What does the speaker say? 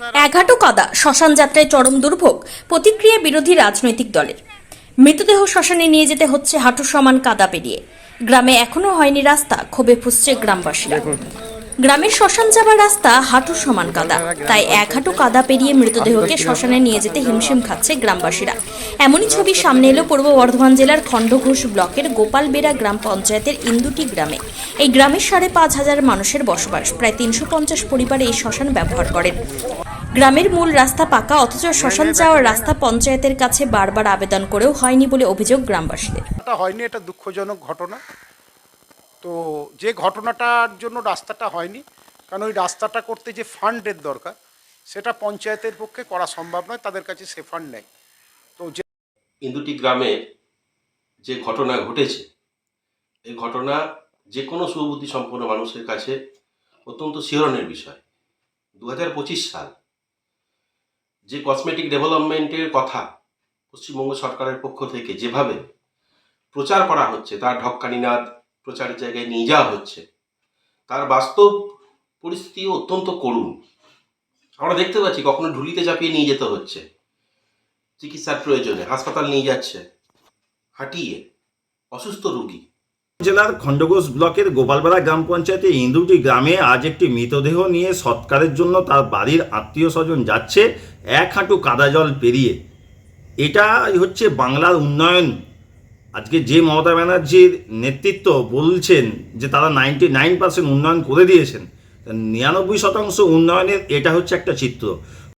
এঘাটো কাদা, শ্মশান যাত্রায় চরম দুর্ভোগ, প্রতিক্রিয়া বিরোধী রাজনৈতিক দলের। মৃতদেহ শ্মশানে নিয়ে যেতে হচ্ছে হাঁটু সমান কাদা পেরিয়ে। গ্রামে এখনও হয়নি রাস্তা, ক্ষোভে ফুসছে গ্রামবাসীরা। গ্রামের শ্মশান যাবার রাস্তা হাঁটু সমান কাদা। তাই এক হাঁটু কাদা পেরিয়ে মৃতদেহকে শ্মশানে নিয়ে যেতে হিমশিম খাচ্ছে গ্রামবাসীরা। এমনই ছবি সামনে এলো পূর্ব বর্ধমান জেলার খণ্ডঘোষ ব্লকের গোপালবেড়া গ্রাম পঞ্চায়েতের ইন্দুটি গ্রামে। এই গ্রামের সাড়ে পাঁচ হাজার মানুষের বসবাস, প্রায় তিনশো পঞ্চাশ পরিবার এই শ্মশান ব্যবহার করেন। গ্রামের মূল রাস্তা পাকা, অথচ শ্মশান যাওয়ার রাস্তা পঞ্চায়েতের কাছে বারবার আবেদন করেও হয়নি বলে অভিযোগ গ্রামবাসীদের। হয়নি, এটা দুঃখজনক ঘটনা। তো যে ঘটনাটার জন্য রাস্তাটা হয়নি, কারণ ওই রাস্তাটা করতে যে ফান্ডের দরকার, সেটা পঞ্চায়েতের পক্ষে করা সম্ভব নয়, তাদের কাছে সে ফান্ড নেই। তো যে ইন্দুটি গ্রামে যে ঘটনা ঘটেছে, এই ঘটনা যে কোনো সুবুদ্ধি সম্পন্ন মানুষের কাছে অত্যন্ত শিহরণের বিষয়। দু হাজার পঁচিশ সাল যে কসমেটিক ডেভেলপমেন্টের কথা পশ্চিমবঙ্গ সরকারের পক্ষ থেকে যেভাবে প্রচার করা হচ্ছে, তার ঢক্কানিনাদ প্রচারের জায়গায় নিয়ে যাওয়া হচ্ছে, তার বাস্তব পরিস্থিতি অত্যন্ত করুণ। আমরা দেখতে পাচ্ছি কখনো ঢুলিতে চাপিয়ে নিয়ে যেতে হচ্ছে, চিকিৎসার প্রয়োজনে, হাসপাতাল নিয়ে যাচ্ছে, হাঁটিয়ে অসুস্থ রোগী। জেলার খণ্ডঘোষ ব্লকের গোপালপাড়া গ্রাম পঞ্চায়েতে ইন্দুটি গ্রামে আজ একটি মৃতদেহ নিয়ে সৎকারের জন্য তার বাড়ির আত্মীয় স্বজন যাচ্ছে, এক হাঁটু কাদা জল পেরিয়ে। এটা হচ্ছে বাংলার উন্নয়ন। আজকে যে মমতা ব্যানার্জির নেতৃত্ব বলছেন যে তারা নাইনটি নাইন পার্সেন্ট উন্নয়ন করে দিয়েছেন নিরানব্বই শতাংশ উন্নয়নের এটা হচ্ছে একটা চিত্র।